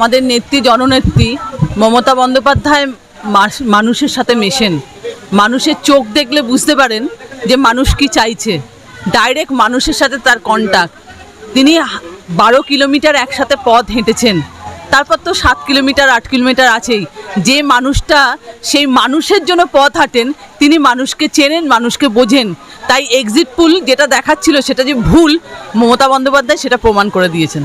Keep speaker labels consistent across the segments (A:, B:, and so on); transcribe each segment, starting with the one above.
A: আমাদের নেত্রী, জননেত্রী মমতা বন্দ্যোপাধ্যায় মানুষের সাথে মেশেন। মানুষের চোখ দেখলে বুঝতে পারেন যে মানুষ কি চাইছে। ডাইরেক্ট মানুষের সাথে তার কন্টাক্ট তিনি বারো কিলোমিটার একসাথে পথ হেঁটেছেন। তারপর তো সাত কিলোমিটার, আট কিলোমিটার আছেই। যে মানুষটা, সেই মানুষের জন্য পথ হাঁটেন, তিনি মানুষকে চেনেন, মানুষকে বোঝেন। তাই এক্সিট পুল যেটা দেখাচ্ছিল সেটা যে ভুল, মমতা বন্দ্যোপাধ্যায় সেটা প্রমাণ করে দিয়েছেন।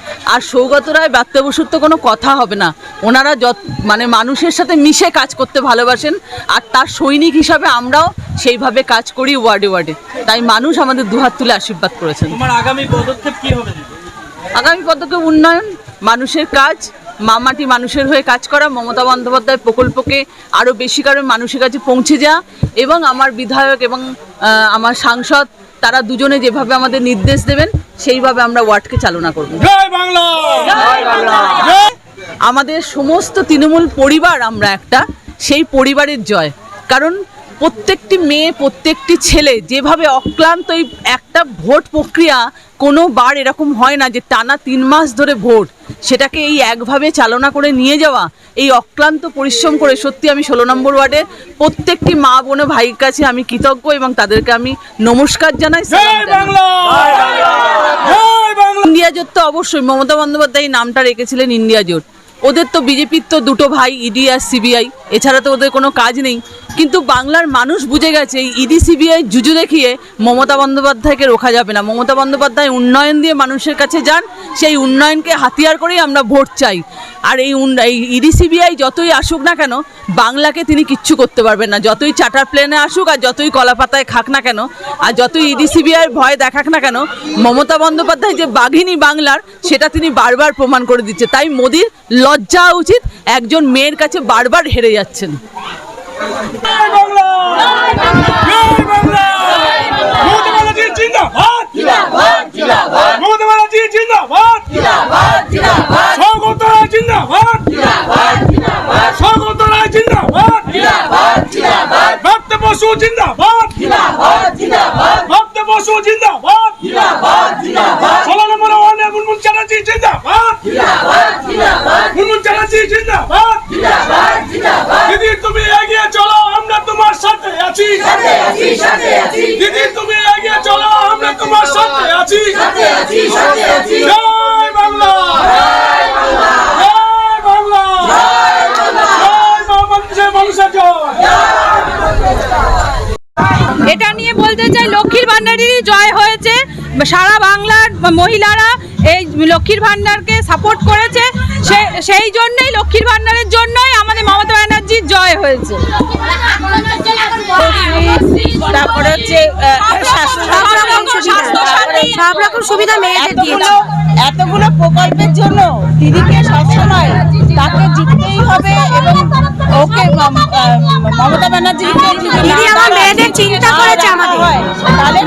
A: আর সৌগত রায় বসুর তো কোনো কথা হবে না। ওনারা যত মানে মানুষের সাথে মিশে কাজ করতে ভালোবাসেন আর তার সৈনিক হিসাবে আমরাও সেইভাবে কাজ করি ওয়ার্ডে ওয়ার্ডে। তাই মানুষ আমাদের দুহাত তুলে আশীর্বাদ করেছেন।
B: তোমার আগামী পদক্ষেপ কি হবে?
A: আগামী পদক্ষেপ উন্নয়ন মানুষের কাজ মামাটি মানুষের হয়ে কাজ করা মমতা বন্দ্যোপাধ্যায় প্রকল্পকে আরও বেশি করে মানুষের কাছে পৌঁছে যাওয়া এবং আমার বিধায়ক এবং আমার সাংসদ তারা দুজনে যেভাবে আমাদের নির্দেশ দেবেন সেইভাবে আমরা ওয়ার্ডকে চালনা করব। আমাদের সমস্ত তৃণমূল পরিবার আমরা একটা সেই পরিবারের জয়। কারণ প্রত্যেকটি মেয়ে প্রত্যেকটি ছেলে যেভাবে অক্লান্ত এই একটা ভোট প্রক্রিয়া কোনো বার এরকম হয় না যে টানা তিন মাস ধরে ভোট। সেটাকে এই একভাবে চালনা করে নিয়ে যাওয়া এই অক্লান্ত পরিশ্রম করে সত্যি আমি ষোলো নম্বর ওয়ার্ডে প্রত্যেকটি মা বোন ভাইয়ের কাছে আমি কৃতজ্ঞ এবং তাদেরকে আমি নমস্কার জানাই। ইন্ডিয়া জোট তো অবশ্যই মমতা বন্দ্যোপাধ্যায় এই নামটা রেখেছিলেন ইন্ডিয়া জোট। ওদের তো বিজেপির তো দুটো ভাই ইডি আর সিবিআই এছাড়া তো ওদের কোনো কাজ নেই। কিন্তু বাংলার মানুষ বুঝে গেছে ইডি, সিবিআই জুজু দেখিয়ে মমতা বন্দ্যোপাধ্যায়কে রোখা যাবে না। মমতা বন্দ্যোপাধ্যায় উন্নয়ন দিয়ে মানুষের কাছে যান, সেই উন্নয়নকে হাতিয়ার করেই আমরা ভোট চাই। আর এই এই ইডি, সিবিআই যতই আসুক না কেন, বাংলাকে তিনি কিচ্ছু করতে পারবেন না। যতই চার্টার প্লেনে আসুক আর যতই কলাপাতায় খাক না কেন, আর যতই ইডি, সিবিআই ভয় দেখাক না কেন, মমতা বন্দ্যোপাধ্যায় যে বাঘিনী বাংলার, সেটা তিনি বারবার প্রমাণ করে দিচ্ছে। তাই মোদির লজ্জা উচিত, একজন মেয়ের কাছে বারবার হেরে যাচ্ছেন।
B: ব্যানার্জি জিন্দাবাদ! জিন্দাবাদ জিন্দাবাদ! জিন্দাবাদ! ভক্ত বসু জিন্দাবাদ! বসু জিন্দাবাদ! ষোলো নম্বর ওয়ার্ডে মুনমুন চ্যাটার্জি জিন্দাবাদ! মুনমুন চ্যাটার্জি জিন্দাবাদ! দিদি তুমি এগিয়ে চলো আমরা তোমার সাথে আছি দিদি তুমি এগিয়ে চলো আমরা তোমার সাথে আছি। জয় বাংলা। জয় বাংলা। জয় মানুষের জয়।
C: এটা নিয়ে বলতে চাই লক্ষ্মীর ভান্ডারেরই জয় হয়েছে। সারা বাংলার মহিলারা এই লক্ষ্মীর ভান্ডারকে সাপোর্ট করেছে। সে- সেই জন্যই লক্ষ্মীর ভান্ডারের জন্যই আমাদের মমতা ব্যানার্জির জয় হয়েছে।
D: তারপরে হচ্ছে সব রকম সুবিধা মেয়েদের দিয়েছে এতগুলো প্রকল্পের জন্য দিদিকে সবসময় তাকে জিততেই হবে এবং ওকে মমতা ব্যানার্জি
E: দিদি আমার মেয়েদের চিন্তা করেছে আমাদের।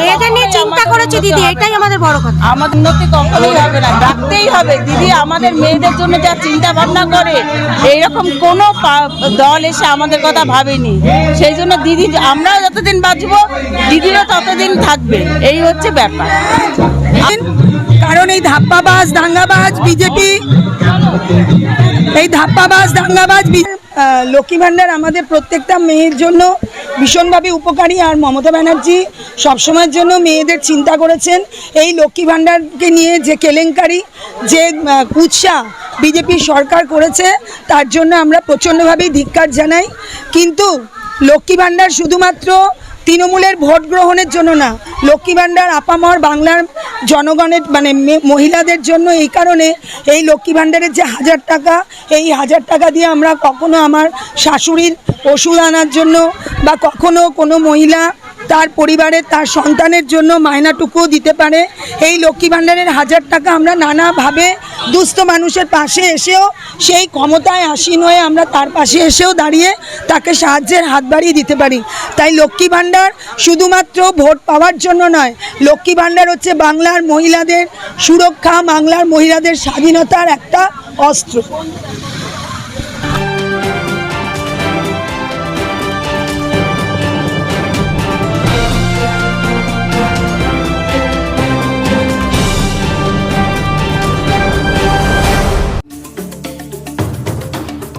E: মেয়েদের নিয়ে চিন্তা করেছে দিদি এটাই আমাদের বড় কথা।
D: আমাদের উন্নতি কখনোই হবে না ডাকতেই হবে। দিদি আমাদের মেয়েদের জন্য যা চিন্তা ভাবনা করে এইরকম কোনো পা- দল এসে আমাদের কথা ভাবেনি। সেই জন্য দিদি আমরাও যতদিন বাঁচবো দিদিরও ততদিন থাকবে। এই হচ্ছে ব্যাপার।
F: কারণ এই ধাপ্পাবাজ দাঙ্গাবাজ বিজেপি এই ধাপ্পাবাজ দাঙ্গাবাজ লক্ষ্মী ভাণ্ডার আমাদের প্রত্যেকটা মেয়ের জন্য ভীষণভাবে উপকারী। আর মমতা ব্যানার্জি সবসময়ের জন্য মেয়েদের চিন্তা করেছেন। এই লক্ষ্মী ভাণ্ডারকে নিয়ে যে কেলেঙ্কারি, যে কুৎসা বিজেপি সরকার করেছে, তার জন্য আমরা প্রচণ্ডভাবেই ধিক্কার জানাই। কিন্তু লক্ষ্মী ভাণ্ডার শুধুমাত্র তৃণমূলের ভোট গ্রহণের জন্য না, লক্ষ্মী ভাণ্ডার আপামর বাংলার জনগণের মানে মহিলাদের জন্য এই কারণে এই লক্ষ্মী ভাণ্ডারের যে হাজার টাকা, এই হাজার টাকা দিয়ে আমরা কখনো আমার শাশুড়ির ওষুধ আনার জন্য বা কখনো কোনো মহিলা তার পরিবারের, তার সন্তানের জন্য মায়নাটুকুও দিতে পারে। এই লক্ষ্মী ভাণ্ডারের হাজার টাকা আমরা নানাভাবে দুস্থ মানুষের পাশে এসেও সেই ক্ষমতায় আসীন হয়ে আমরা তার পাশে এসেও দাঁড়িয়ে তাকে সাহায্যের হাত বাড়িয়ে দিতে পারি। তাই লক্ষ্মী ভাণ্ডার শুধুমাত্র ভোট পাওয়ার জন্য নয়, লক্ষ্মী ভাণ্ডার হচ্ছে বাংলার মহিলাদের সুরক্ষা, বাংলার মহিলাদের স্বাধীনতার একটা অস্ত্র।